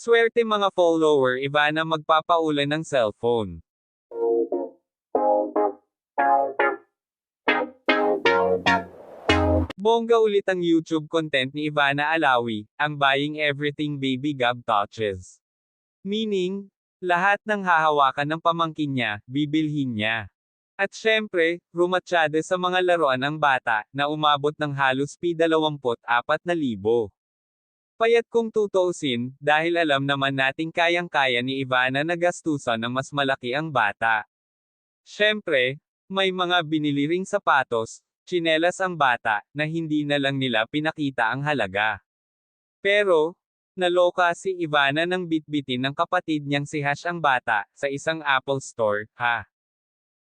Swerte mga follower Ivana magpapaulan ng cellphone. Bongga ulit ang YouTube content ni Ivana Alawi, ang Buying Everything Baby Gab Touches. Meaning, lahat ng hahawakan ng pamangkin niya, bibilhin niya. At syempre, rumatsyade sa mga laruan ang bata, na umabot ng halos P24,000. Payat kung tutuusin, dahil alam naman nating kayang-kaya ni Ivana na gastusan ng mas malaki ang bata. Syempre, may mga binili ring sapatos, tsinelas ang bata, na hindi na lang nila pinakita ang halaga. Pero, naloka si Ivana ng bitbitin ng kapatid niyang si Hash ang bata, sa isang Apple Store, ha.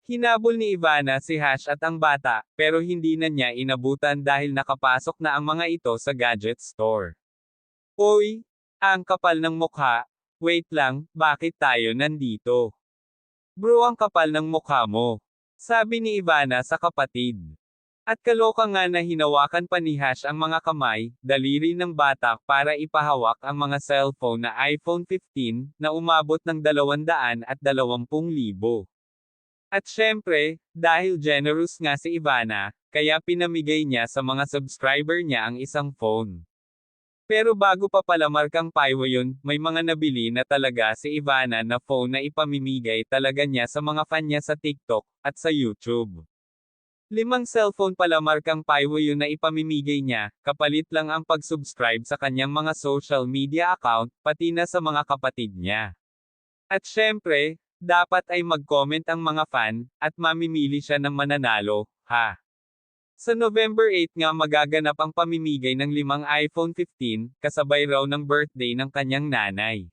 Hinabol ni Ivana si Hash at ang bata, pero hindi na niya inabutan dahil nakapasok na ang mga ito sa gadget store. Oy, ang kapal ng mukha. Wait lang, bakit tayo nandito? Bro ang kapal ng mukha mo. Sabi ni Ivana sa kapatid. At kaloka nga na hinawakan pa ni Hash ang mga kamay, daliri ng bata para ipahawak ang mga cellphone na iPhone 15 na umabot ng 200 at 20,000. At syempre, dahil generous nga si Ivana, kaya pinamigay niya sa mga subscriber niya ang isang phone. Pero bago pa pala markang paiwa yun, may mga nabili na talaga si Ivana na phone na ipamimigay talaga niya sa mga fan niya sa TikTok, at sa YouTube. Limang cellphone pala markang paiwa yun na ipamimigay niya, kapalit lang ang pag-subscribe sa kanyang mga social media account, pati na sa mga kapatid niya. At syempre, dapat ay mag-comment ang mga fan, at mamimili siya ng mananalo, ha? Sa November 8 nga magaganap ang pamimigay ng limang iPhone 15, kasabay raw ng birthday ng kanyang nanay.